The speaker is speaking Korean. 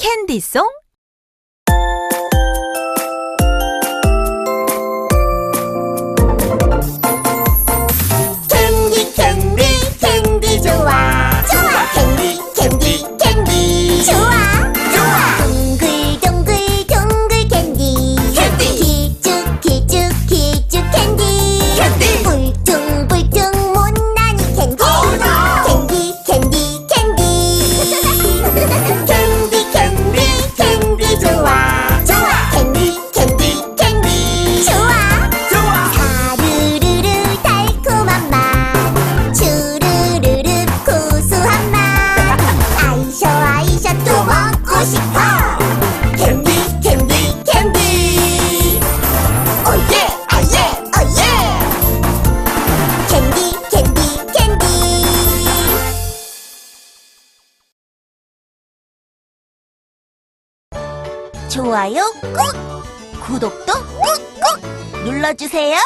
캔디송? 먹고 싶어. 캔디 캔디 캔디 오예 오예 오예 캔디 캔디 캔디 좋아요 꾹. 구독도 꾹꾹 눌러주세요.